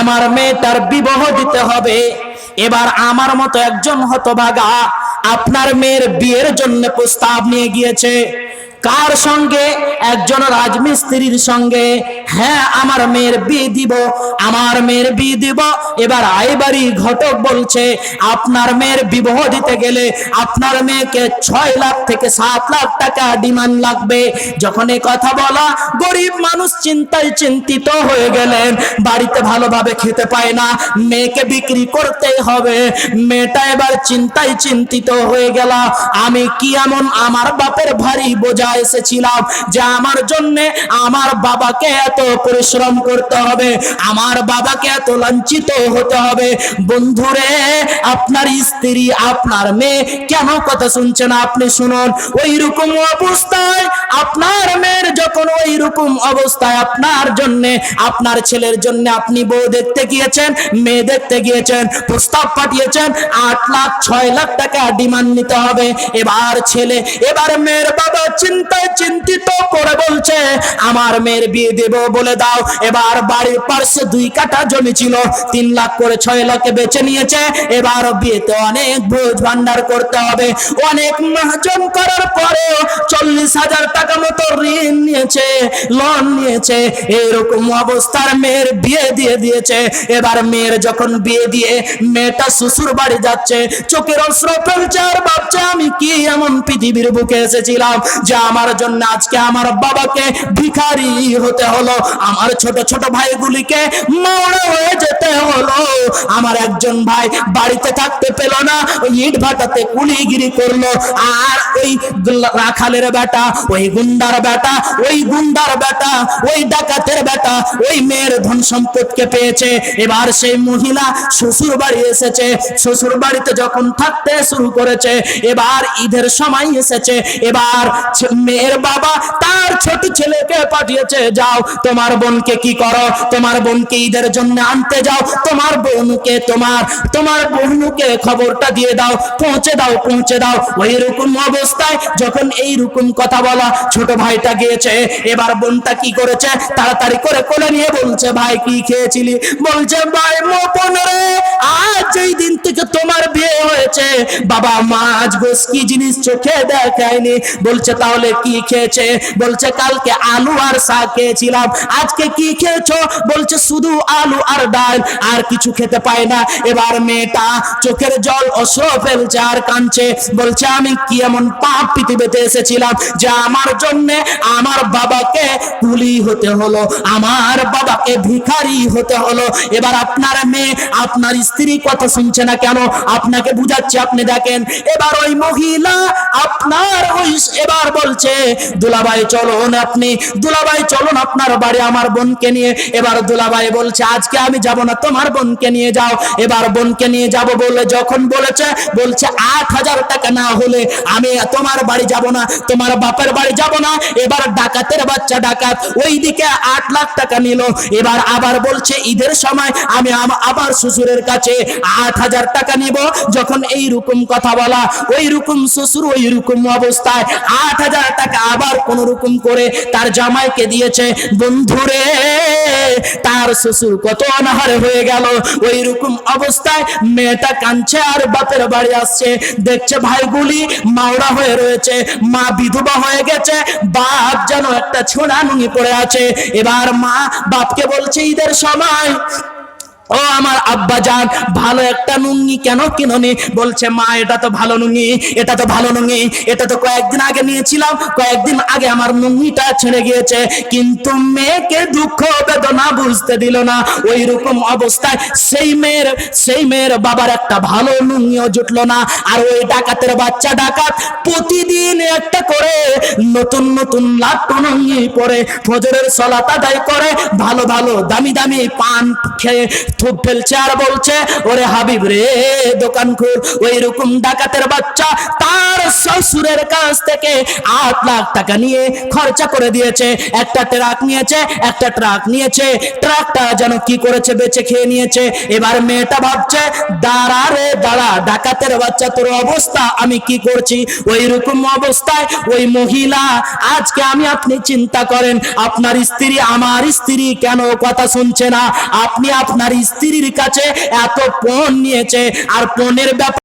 আমার মেয়ে তার বিবাহ দিতে হবে। এবার আমার মতো একজন হতভাগা আপনার মেয়ের বিয়ের জন্য প্রস্তাব নিয়ে গিয়েছে। কার সঙ্গে? একজন রাজমিস্ত্রির সঙ্গে। হ্যাঁ আমার মেয়ের বিয়ে দিব, আমার মেয়ের বিয়ে দিব। এবার আইবাড়ি ঘটক বলছে, আপনার মেয়ের বিবাহ দিতে গেলে আপনার মেয়েকে ছয় লাখ থেকে সাত লাখ টাকা ডিমান্ড লাগবে। যখন এই কথা বলা, গরিব মানুষ চিন্তায় চিন্তিত হয়ে গেলেন। বাড়িতে ভালোভাবে খেতে পায় না, মেয়েকে বিক্রি করতে হবে। মেয়েটা এবার চিন্তায় চিন্তিত হয়ে গেল। আমি কি এমন আমার বাপের ভারী বোঝা এসেছিলাম যে আমার জন্য আমার বাবাকে এত পরিশ্রম করতে হবে, আমার বাবাকে এত লাঞ্ছিত হতে হবে। বন্ধুরে, আপনার স্ত্রী, আপনার মেয়ে কেন কথা শুনছে আপনি শুনুন ওই রকম অবস্থায় আপনার মেয়ের যখন ওই রকম অবস্থায় আপনার জন্য, আপনার ছেলের জন্য আপনি বউ দেখতে গিয়েছেন, মেয়ে দেখতে গিয়েছেন, প্রস্তাব পাঠিয়েছেন, আট লাখ, ছয় লাখ টাকা ডিমান্ড নিতে হবে। এবার ছেলে, এবার মেয়ের বাবা চিন্তায় চিন্তিত করে বলছে, আমার মেয়ের বিয়ে দেব বলে দাও, এবার বাড়ির পার্শ্বে দুই কাঠা জমি ছিল, তিন লাখ করে ছয় লাখে বেচে নিয়েছে। এবার বিয়েতে অনেক ভোজ ভান্ডার করতে হবে। অনেক মহাজন করার পরে চল্লিশ হাজার টাকা মতো ঋণ নিয়েছে লোন নিয়েছে। এরকম অবস্থার মেয়ের বিয়ে দিয়ে দিয়েছে। এবার মেয়ের যখন বিয়ে দিয়ে মেয়েটা শ্বশুর বাড়ি যাচ্ছে, চোখের অস্ত্র ফেলছে আর ভাবছে, আমি কি এমন পৃথিবীর বুকে এসেছিলাম যে আমার জন্য আজকে আমার বাবাকে ভিখারি হতে হলো? আমার ছোট ছোট ভাইগুলিকে মৌড়া হয়ে হলো? আমার একজন ভাই বাড়িতে থাকতে পেল না, ওই ইট ভাটাতে কুলিগিরি করল। আর ওই রাখালের বেটা, ওই গুন্ডার বেটা, ওই গুন্ডার বেটা, ওই ডাকাতের বেটা, ওই মেয়ের ধন সম্পদকে পেয়েছে। এবার সেই মহিলা শ্বশুর বাড়ি এসেছে। শ্বশুর বাড়িতে যখন থাকতে শুরু করেছে, এবার ঈদের সময় এসেছে। এবার মেয়ের বাবা তার ছোট ছেলেকে পাঠিয়েছে, যাও, তোমার বোনকে কি করো? তোমার বোনকে ঈদের জন্য আনতে যাও। তোমার বোনকে তোমার তোমার বোনকে খবরটা দিয়ে দাও, পৌঁছে দাও পৌঁছে দাও। ওই রকম অবস্থায় যখন এই রকম কথা বলা ছোট ভাইটা গিয়েছে, এবার বোনটা কি করেছে? তাড়াতাড়ি করে কোলে নিয়ে বলছে, ভাই, কি খেয়েছিলি? বলছে, ভাই, মোপন রে, আজ এই দিন থেকে তোমার বিয়ে হয়েছে বাবা মাছ গোস কি জিনিস চোখে দেখায়নি? বলছে, তাহলে কি খেয়েছে? বলছে, কালকে আলু আর শাক খেয়েছিলাম। আজকে কি খেয়েছো? বলছে, শুধু আলু আর ডাল। আর কিছু খেতে পায় না। এবার মেয়েটা চোখের জল অস্র ফেলছে আর কাঁদছে। বলছে, আমি কি এমন পাপ পৃথিবীতে এসেছিলাম যে আমার জন্য আমার বাবাকে কুলি হতে হলো, আমার বাবাকে ভিখারি হতে হলো। এবার আপনার মেয়ে, আপনার স্ত্রী কথা শুনছে না কেন? আপনাকে বুঝাচ্ছে আপনি দেখেন। এবার ওই মহিলা আপনার ওই এবার বলছে, দুলাভাই চলুন আপনি, দুলাভাই চলুন আপনার বাড়ি আমার বোনকে নিয়ে। এবার দুলাভাই বলছে, আজকে আমি যাব না, তোমার বোনকে নিয়ে যাও। এবার বোনকে নিয়ে যাব বলে যখন বলেছে, বলছে, আট হাজার টাকা না হলে আমি তোমার বাড়ি যাব না, তোমার বাপের বাড়ি যাব না। এবার ডাকাতের বাচ্চা ডাকাত ওইদিকে আট লাখ টাকা নিল। এবার আবার বলছে, ঈদের সময় আম- আবার শ্বশুরের কাছে আট হাজার টাকা নিব। যখন এই রকম কথা বলা ওই রকম শ্বশুর ওই রকম অবস্থায় আট হাজার টাকা আবার কোন রকম করে তার জামাইকে দিয়েছে। বন্ধুরে, তার শ্বশুর কত অনাহারে হয়ে গেল। ওই রকম অবস্থায় মেয়েটা কাঁদছে আর বাপের বাড়ি আসছে। দেখছে ভাইগুলি মাওড়া হয়ে রয়েছে, মা বিধবা হয়ে গেছে, বাপ যেন একটা ছোড়া নুঙি পড়ে আছে। এবার মা বাপকে বলছে, ঈদের সময় ও আমার আব্বা যান ভালো একটা নুঙ্গি কেন কিননি? বলছে, মা, এটা তো ভালো নুঙ্গি, এটা তো ভালো নুঙ্গি, এটা তো কয়েকদিন আগে নিয়েছিলাম, কয়েকদিন আগে আমার নুঙ্গিটা ছেড়ে গিয়েছে, কিন্তু মেয়েকে দুঃখ, বেদনা বুঝতে দিল না। ওই রকম অবস্থায় সেই মেয়ের সেই মেয়ের বাবার একটা ভালো নুঙ্গিও জুটলো না। আর ওই ডাকাতের বাচ্চা ডাকাত প্রতিদিন একটা করে নতুন নতুন লাট্টু নুঙ্গি পরে ফজরের সলাত আদায় করে, ভালো ভালো, দামি দামি পান খেয়ে থুপ ফেলছে আর বলছে ওরে হাবিব রে দোকান খুর ওই রকম ডাকাতের বাচ্চা শ্বশুরের কাছ থেকে আট লাখ টাকা নিয়ে খরচা করে দিয়েছে। একটা ট্রাক নিয়েছে, একটা ট্রাক নিয়েছে। ট্রাকটা যেন কি করেছে, বেচে খেয়ে নিয়েছে। এবার মেয়েটা ভাবছে, দাঁড়া রে, দাঁড়া, ডাকাতের বাচ্চা, তোর অবস্থা, আমি কি করছি? ওই রকম অবস্থায় ওই মহিলা, আজকে আমি আপনি চিন্তা করেন, আপনার স্ত্রী আমার স্ত্রী কেন কথা শুনছে না? আপনি আপনার স্ত্রীর কাছে এত পণ নিয়েছে, আর পণের ব্যাপার